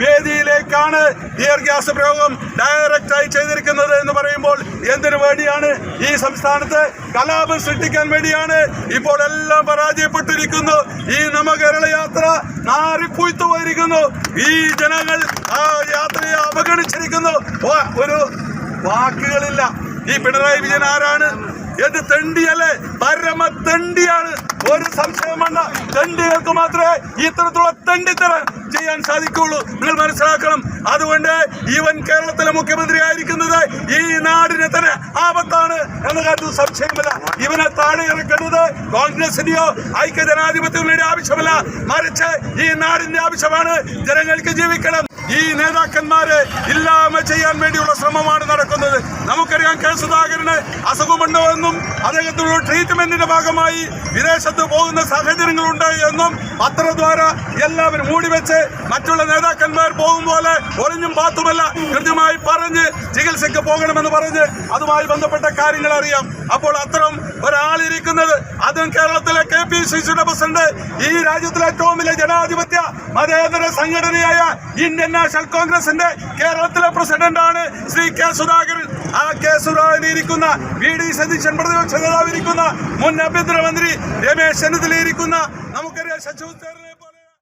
വേദിയിലേക്കാണ് gas പ്രയോഗം ഡയറക്റ്റായി ചെയ്തിരിക്കുന്നത് എന്ന് പറയുമ്പോൾ വേണ്ടിയാണ് ഈ സംസ്ഥാനത്ത് കലാപം സൃഷ്ടിക്കാൻ വേണ്ടിയാണ് ഇപ്പോൾ എല്ലാം പരാജയപ്പെട്ടിരിക്കുന്നു. ഈ നവകേരള യാത്ര നാറിപ്പൂത്തു പോയിരിക്കുന്നു. ഈ ജനങ്ങൾ ആ യാത്രയെ അവഗണിച്ചിരിക്കുന്നു. ഒരു വാക്കുകളില്ല. ഈ പിണറായി വിജയൻ ആരാണ്? എന്ത് തെണ്ടിയല്ലേ? പരമ തെണ്ടികൾക്ക് മാത്രമേ ഇത്തരത്തിലുള്ള തെണ്ടിത്തരം ചെയ്യാൻ സാധിക്കുകയുള്ളൂ. നിങ്ങൾ മനസ്സിലാക്കണം. അതുകൊണ്ട് ഇവൻ കേരളത്തിലെ മുഖ്യമന്ത്രി ആയിരിക്കുന്നത് ഈ നാടിനെ തന്നെ ആപത്താണ് എന്ന കാര്യത്തിൽ സംശയമില്ല. ഇവനെ താഴെ ഇറക്കുന്നത് കോൺഗ്രസിന്റെയോ ഐക്യജനാധിപത്യങ്ങളുടെ ആവശ്യമല്ല. മറിച്ച് ഈ നാടിന്റെ ആവശ്യമാണ് ജനങ്ങൾക്ക് ജീവിക്കണം. ഈ നേതാക്കന്മാരെ ഇല്ലാമ ചെയ്യാൻ വേണ്ടിയുള്ള ശ്രമമാണ് നടക്കുന്നത്. നമുക്കറിയാം കെ സുധാകരന് അദ്ദേഹത്തിനുള്ള ട്രീറ്റ്മെന്റിന്റെ ഭാഗമായി വിദേശത്ത് പോകുന്ന സാഹചര്യങ്ങളുണ്ട് എന്നും പത്രദ്വാര എല്ലാവരും മൂടിവെച്ച് മറ്റുള്ള നേതാക്കന്മാർ പോകും പോലെ ഒളിഞ്ഞും പാത്തുമല്ല കൃത്യമായി പറഞ്ഞ് ചികിത്സയ്ക്ക് പോകണമെന്ന് പറഞ്ഞ് അതുമായി ബന്ധപ്പെട്ട കാര്യങ്ങൾ അറിയാം. അപ്പോൾ അത്തരം ഒരാളിരിക്കുന്നത് അതും കേരളത്തിലെ കെ പി സി സിയുടെ പ്രസിഡന്റ് ഈ രാജ്യത്തിലെ ഏറ്റവും വലിയ ജനാധിപത്യ മതേതര സംഘടനയായ ഇന്ത്യൻ നാഷണൽ കോൺഗ്രസിന്റെ കേരളത്തിലെ പ്രസിഡന്റാണ് ശ്രീ കെ സുധാകരൻ. ആ കെ സുധാകരൻ ഇരിക്കുന്ന വി ഡി സതീശൻ പ്രതിപക്ഷ നേതാവ് ഇരിക്കുന്ന മുൻ ആഭ്യന്തരമന്ത്രി രമേശ് ചെന്നിത്തലയിരിക്കുന്ന നമുക്കറിയാം ശശി